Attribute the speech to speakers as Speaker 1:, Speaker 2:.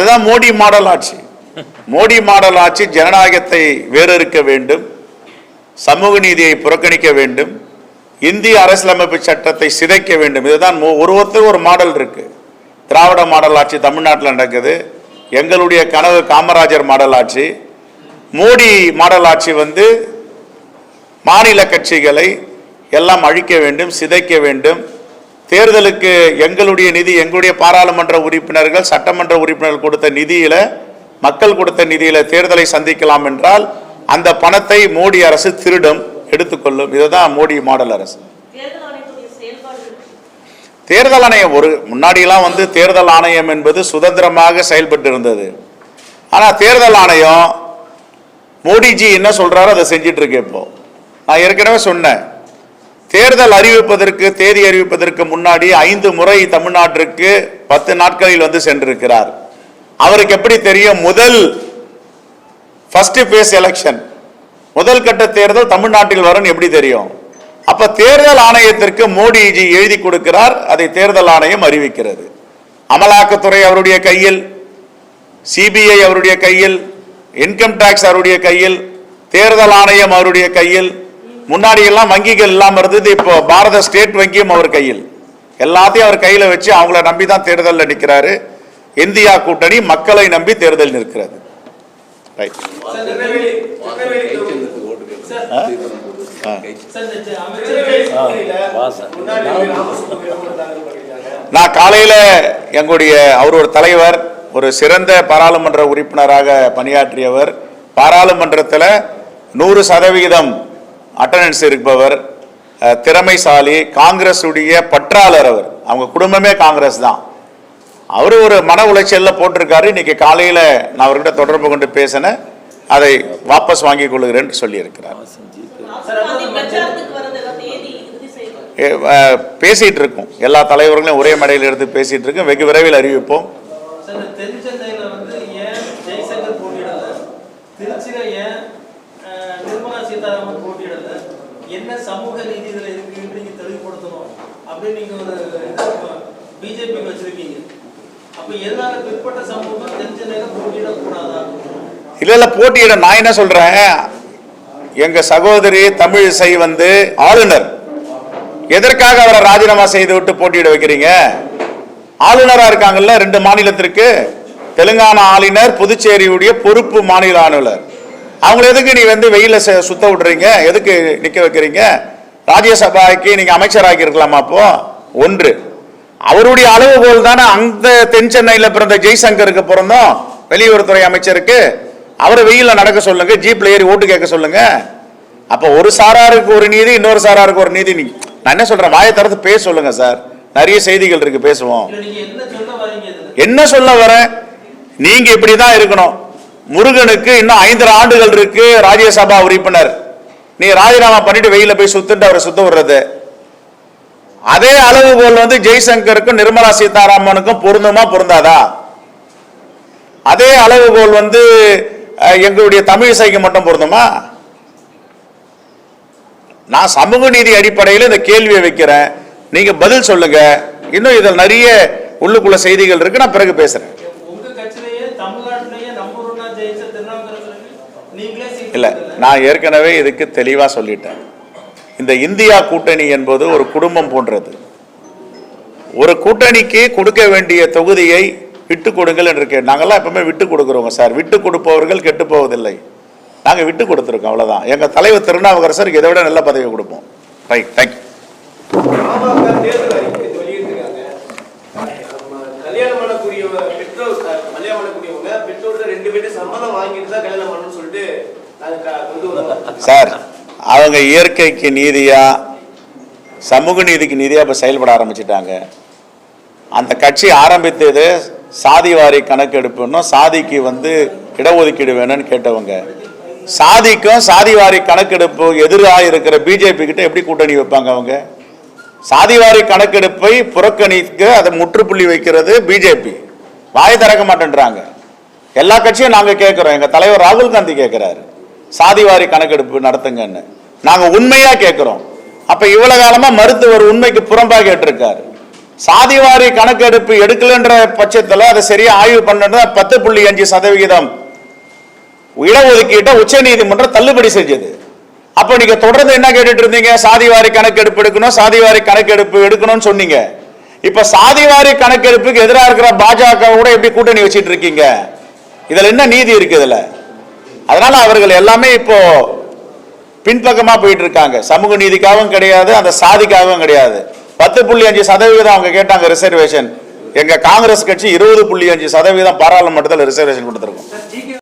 Speaker 1: அதுதான் மோடி மாடல் ஆட்சி. மோடி மாடல் ஆட்சி ஜனநாயகத்தை வேறறுக்க வேண்டும் சமூக நீதியை புறக்கணிக்க வேண்டும் இந்திய அரசியலமைப்பு சட்டத்தை சிதைக்க வேண்டும். இதுதான் ஒரு ஒருத்தர் ஒரு மாடல் இருக்கு. திராவிட மாடல் ஆட்சி தமிழ்நாட்டில் நடக்குது. எங்களுடைய கனவு காமராஜர் மாடல் ஆட்சி. மோடி மாடல் ஆட்சி வந்து மாநில கட்சிகளை எல்லாம் அழிக்க வேண்டும் சிதைக்க வேண்டும். தேர்தலுக்கு எங்களுடைய நிதி எங்களுடைய பாராளுமன்ற உறுப்பினர்கள் சட்டமன்ற உறுப்பினர்கள் கொடுத்த நிதியில மக்கள் கொடுத்த நிதியில தேர்தலை சந்திக்கலாம் என்றால் அந்த பணத்தை மோடி அரசு திருடும் எடுத்துக்கொள்ளும் இதுதான் மோடி மாடல் அரசு.
Speaker 2: தேர்தல்
Speaker 1: ஆணையம் ஒரு முன்னாடியெல்லாம் வந்து தேர்தல் ஆணையம் என்பது சுதந்திரமாக செயல்பட்டு இருந்தது ஆனா தேர்தல் ஆணையம் மோடிஜி என்ன சொல்றாரோ அதை செஞ்சிட்டு இருக்கு இப்போ. நான் ஏற்கனவே சொன்னேன். தேர்தல் அறிவிப்பதற்கு தேதி அறிவிப்பதற்கு முன்னாடி ஐந்து முறை தமிழ்நாட்டிற்கு பத்து நாட்களில் வந்து சென்றிருக்கிறார். அவருக்கு எப்படி தெரியும்? முதல் ஃபர்ஸ்ட் பேஸ் எலெக்ஷன் முதல் கட்ட தேர்தல் தமிழ்நாட்டில் வரும் எப்படி தெரியும்? அப்ப தேர்தல் ஆணையத்திற்கு மோடிஜி எழுதி கொடுக்கிறார். அதை தேர்தல் ஆணையம் அறிவிக்கிறது. அமலாக்கத்துறை அவருடைய கையில் சிபிஐ அவருடைய கையில் இன்கம் டாக்ஸ் அவருடைய கையில் தேர்தல் ஆணையம் அவருடைய கையில் முன்னாடி எல்லாம் வங்கிகள் இல்லாமல் இருந்தது இப்போ பாரத ஸ்டேட் வங்கியும் அவர் கையில். எல்லாத்தையும் அவர் கையில் வச்சு அவங்கள நம்பி தான் தேர்தலில் நிற்கிறாரு இந்தியா கூட்டணி மக்களை நம்பி தேர்தல் நிற்கிறது. ரைட் நான் காலையில் எங்களுடைய அவர் ஒரு தலைவர் ஒரு சிறந்த பாராளுமன்ற உறுப்பினராக பணியாற்றியவர். பாராளுமன்றத்தில் நூறு சதவிகிதம் அட்டண்டன்ஸ் இருப்பவர் திறமைசாலி காங்கிரஸுடைய பற்றாளர் அவர். அவங்க குடும்பமே காங்கிரஸ் தான். அவர் ஒரு மன உளைச்சலில் போட்டிருக்காரு. இன்னைக்கு காலையில் நான் அவர்கிட்ட தொடர்பு கொண்டு பேசினேன். அதை வாபஸ் வாங்கிக் கொள்கிறேன் சொல்லியிருக்கிறார்.
Speaker 2: ராகுல்
Speaker 1: பேசிட்டு இருக்கோம். எல்லா தலைவர்களும் ஒரே மேடையில் எடுத்து பேசிட்டு இருக்கோம். வெகு விரைவில் அறிவிப்போம்.
Speaker 3: சார், ஏன் நிர்மலா சீதாராமன் போட்டியிடல. என்ன சமூக நீதிகள் இருக்கு நீங்க தெளிவுபடுத்தணும் அப்படின்னு நீங்க ஒரு பிஜேபி வச்சிருக்கீங்க. அப்ப எதனால பிற்பட்ட சமூகம் தெரிஞ்ச நேரம் போட்டியிடக்கூடாதா?
Speaker 1: இல்ல இல்ல போட்டியிட நான் என்ன சொல்றேன்? எங்க சகோதரி தமிழிசை வந்து ஆளுநர். எதற்காக அவரை ராஜினாமா செய்து விட்டு போட்டியிட வைக்கிறீங்க? ஆளுநரா இருக்காங்கல்ல ரெண்டு மாநிலத்திற்கு. தெலுங்கானா ஆளுநர் புதுச்சேரியுடைய பொறுப்பு மாநில ஆளுநர். அவங்கள எதுக்கு நீ வந்து வெயில ச- சுத்த விடுறீங்க? எதுக்கு நிக்க வைக்கிறீங்க? ராஜ்யசபாய்க்கு நீங்க அமைச்சராகி இருக்கலாமா அப்போ? ஒன்று. அவருடைய அளவுகோல் தானே அந்த தென் சென்னையில பிறந்த ஜெய்சங்கருக்கு பிறந்தோம். வெளியுறவுத்துறை அமைச்சருக்கு. அவரை வெயில்ல நடக்க சொல்லுங்க. ஜீப்ல ஏறி ஓட்டு கேட்க சொல்லுங்க. அப்ப ஒரு சாராருக்கு ஒரு நீதி இன்னொரு சாராருக்கு ஒரு நீதி. நீ- நான் என்ன சொல்றேன்? வாயை திறந்து பேச சொல்லுங்க சார். நிறைய செய்திகள் இருக்கு பேசுவோம்.
Speaker 3: நீங்க என்ன சொல்ல
Speaker 1: வரேன்? நீங்க இப்படிதான் இருக்கணும். முருகனுக்கு இன்னும் ஐந்தரை ஆண்டுகள் இருக்கு ராஜ்யசபா உறுப்பினர். நீ ராஜினாமா பண்ணிட்டு வெயில போய் சுத்துட்டு அவரை சுத்த விடுறது. அதே அளவுகோல் வந்து ஜெய்சங்கருக்கும் நிர்மலா சீதாராமனுக்கும் பொருந்துமா பொருந்தாதா? அதே அளவுகோல் வந்து எங்களுடைய எங்களுடைய தமிழிசைக்கு மட்டும் பொருந்துமா? நான் சமூக நீதி அடிப்படையில் இந்த கேள்வியை வைக்கிறேன். நீங்க பதில் சொல்லுங்க. இன்னும் இதில் நிறைய உள்ளுக்குள்ள செய்திகள் இருக்கு நான் பிறகு பேசுறேன். இல்ல. நான் ஏற்கனவே இதுக்கு தெளிவா சொல்லிட்டேன். இந்த இந்தியா கூட்டணி என்பது ஒரு குடும்பம் போன்றது. ஒரு கூட்டணிக்கு கொடுக்க வேண்டிய தொகுதியை விட்டு கொடுங்கள் என்று கே நாங்கெல்லாம் எப்பவுமே விட்டு கொடுக்குறோங்க சார். விட்டு கொடுப்பவர்கள் கெட்டு போவதில்லை. நாங்க விட்டு கொடுத்துருக்கோம் அவ்வளவுதான். எங்க தலைவர் திருநாவுக்கரசருக்கு இதை விட நல்ல பதவி கொடுப்போம். ரைட் தேங்க்யூ சார் அவங்க இயற்கைக்கு நீதியா சமூக நீதிக்கு நீதியா இப்ப செயல்பட ஆரம்பிச்சிட்டாங்க. அந்த கட்சி ஆரம்பித்தது சாதி வாரி சாதிக்கு வந்து இடஒதுக்கீடு வேணும்னு கேட்டவங்க. சாதிக்கும் சாதி வாரி கணக்கெடுப்பு எதிராக இருக்கிற பிஜேபி கிட்ட எப்படி கூட்டணி வைப்பாங்க அவங்க? சாதி வாரி கணக்கெடுப்பை புறக்கணிக்க அதை முற்றுப்புள்ளி வைக்கிறது பிஜேபி வாய் திறக்க மாட்டேன்றாங்க. எல்லா கட்சியும் நாங்க கேட்கிறோம் எங்க தலைவர் ராகுல் காந்தி கேட்கிறாரு சாதிவாரி கணக்கெடுப்பு நடத்துங்கன்னு. நாங்கள் உண்மையாக கேட்குறோம் அப்போ இவ்வளோ காலமாக மருத்துவர் உண்மைக்கு புறம்பாக கேட்டிருக்காரு. சாதிவாரி கணக்கெடுப்பு எடுக்கலன்ற பட்சத்தில் அதை சரியாக ஆய்வு பண்ணா பத்து புள்ளி அஞ்சு சதவிகிதம் இடஒதுக்கீட்டை உச்ச நீதிமன்றம் தள்ளுபடி செஞ்சது. அப்போ நீங்கள் தொடர்ந்து என்ன கேட்டுட்டு இருந்தீங்க? சாதிவாரி கணக்கெடுப்பு எடுக்கணும் சாதிவாரி கணக்கெடுப்பு எடுக்கணும்னு சொன்னீங்க. இப்போ சாதிவாரி கணக்கெடுப்புக்கு எதிராக இருக்கிற பாஜக கூட எப்படி கூட்டணி வச்சுட்டு இருக்கீங்க? இதில் என்ன நீதி இருக்குது இதில்? அதனால அவர்கள் எல்லாமே இப்போ பின்பக்கமா போயிட்டு இருக்காங்க சமூக நீதிக்காகவும் கிடையாது அந்த சாதிக்காகவும் கிடையாது. பத்து புள்ளி அஞ்சு சதவீதம் அவங்க கேட்டாங்க ரிசர்வேஷன் எங்க காங்கிரஸ் கட்சி இருபது புள்ளி அஞ்சு சதவீதம் பாராளுமன்றத்தில் ரிசர்வேஷன் கொடுத்துருக்கோம்.